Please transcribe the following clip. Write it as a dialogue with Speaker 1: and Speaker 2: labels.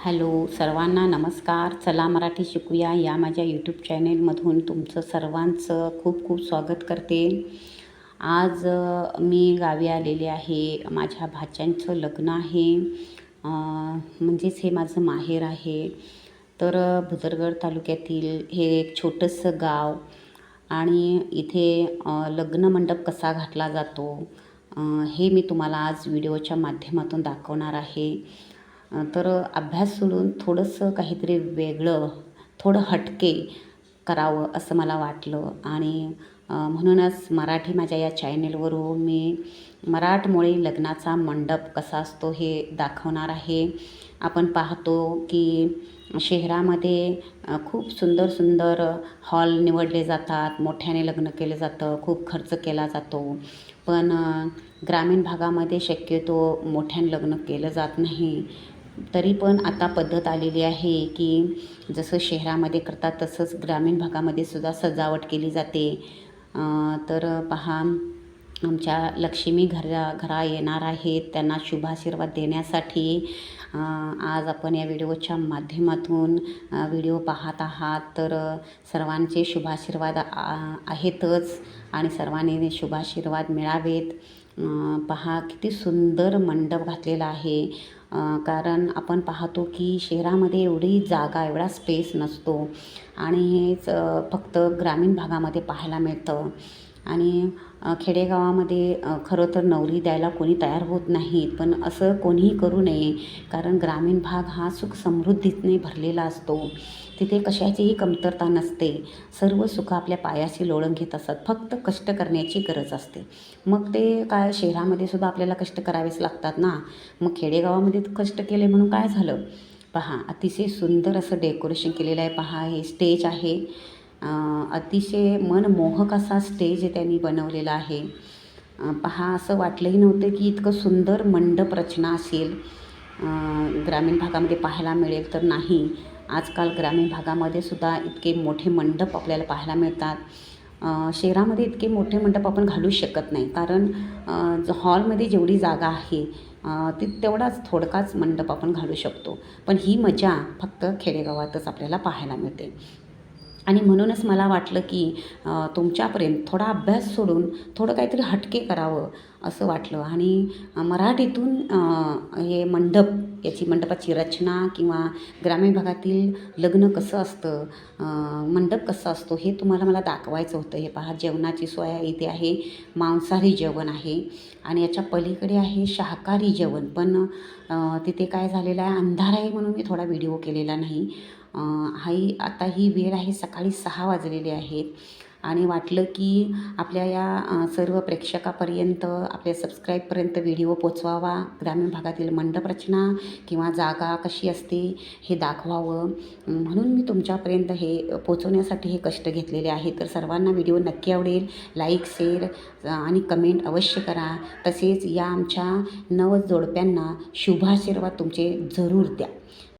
Speaker 1: Hello सर्वांना नमस्कार. चला मराठी शिकूया या माझ्या यूट्यूब चॅनेलमधून तुमचं सर्वांचं खूप खूप स्वागत करते. आज मी गावी आलेले आहे. माझ्या भाच्यांचं लग्न आहे. म्हणजेच हे माझं माहेर आहे. तर भुजरगड भुदरगड तालुक्यातील हे एक छोटंसं गाव आणि इथे लग्न मंडप कसा घातला जातो हे मी तुम्हाला आज व्हिडिओच्या माध्यमातून दाखवणार आहे. तर अभ्यास सोडून थोडंसं काहीतरी वेगळं थोडं हटके करावं असं मला वाटलं. आणि म्हणूनच मराठी माझ्या या चॅनेलवरून मी मराठमोळी लग्नाचा मंडप कसा असतो हे दाखवणार आहे. आपण पाहतो की शहरामध्ये खूप सुंदर सुंदर हॉल निवडले जातात मोठ्याने लग्न केलं जातं खूप खर्च केला जातो. पण ग्रामीण भागामध्ये शक्यतो मोठ्याने लग्न केलं जात नाही. तरी पण आता पद्धत आलेली आहे की जसं शहरामध्ये करतात तसंच ग्रामीण भागामध्ये सुद्धा सजावट केली जाते. तर पहा आमच्या लक्ष्मी घरा घरा येणार आहेत. त्यांना शुभाशीर्वाद देण्यासाठी आज आपण या व्हिडिओच्या माध्यमातून व्हिडिओ पाहत आहात. तर सर्वांचे शुभाशीर्वाद आहेतच आणि सर्वांनी शुभाशीर्वाद मिळावेत. पहा किती सुंदर मंडप घातलेला आहे. कारण आपण पाहतो की शहरामध्ये एवढी जागा एवढा स्पेस नसतो. आणि हेच फक्त ग्रामीण भागामध्ये पाहायला मिळतं. आणि खेडेगावामध्ये खरं तर नवरी द्यायला कोणी तयार होत नाहीत पण असं कोणीही करू नये कारण ग्रामीण भाग हा सुख समृद्धीने भरलेला असतो. तिथे कशाचीही कमतरता नसते. सर्व सुख आपल्या पायाशी लोळण घेत असतात. फक्त कष्ट करण्याची गरज असते. मग ते काय शहरामध्ये सुद्धा आपल्याला कष्ट करावेच लागतात ना? मग खेडेगावामध्ये कष्ट केले म्हणून काय झालं? पहा अतिशय सुंदर असं डेकोरेशन केलेलं आहे. पहा हे स्टेज आहे. अतिशय मनमोहक असा स्टेज त्यांनी बनवलेला आहे. पहा असं वाटलंही नव्हतं की इतकं सुंदर मंडप रचना असेल. ग्रामीण भागामध्ये पाहायला मिळेल तर नाही. आजकाल ग्रामीण भागामध्ये सुद्धा इतके मोठे मंडप आपल्याला पाहायला मिळतात. शहरामध्ये इतके मोठे मंडप आपण घालू शकत नाही. कारण ज हॉलमध्ये जेवढी जागा आहे ती तेवढाच थोडकाच मंडप आपण घालू शकतो. पण ही मजा फक्त खेडेगावातच आपल्याला पाहायला मिळते. आणि म्हणूनच मला वाटलं की तुमच्यापर्यंत थोडा अभ्यास सोडून थोडं काहीतरी हटके करावं असं वाटलं. आणि मराठीतून हे मंडप याची मंडपाची रचना किंवा ग्रामीण भागातील लग्न कसं असतं मंडप कसं असतो हे तुम्हाला मला दाखवायचं होतं. हे पहा जेवणाची सोय इथे आहे मांसाहारी जेवण आहे आणि याच्या पलीकडे आहे शाकाहारी जेवण. पण तिथे काय झालेलं आहे अंधार आहे म्हणून मी थोडा व्हिडिओ केलेला नाही. हाही आता ही वेळ आहे सकाळी सहा वाजलेले आहेत. आणि वाटलं की आपल्या या सर्व प्रेक्षकापर्यंत आपल्या सबस्क्राईबपर्यंत व्हिडिओ पोचवावा. ग्रामीण भागातील मंडप रचना किंवा जागा कशी असते हे दाखवावं. म्हणून मी तुमच्यापर्यंत हे पोचवण्यासाठी हे कष्ट घेतलेले आहे तर सर्वांना व्हिडिओ नक्की आवडेल. लाईक शेअर आणि कमेंट अवश्य करा. तसेच या आमच्या नव जोडप्यांना शुभाशीर्वाद तुमचे जरूर द्या.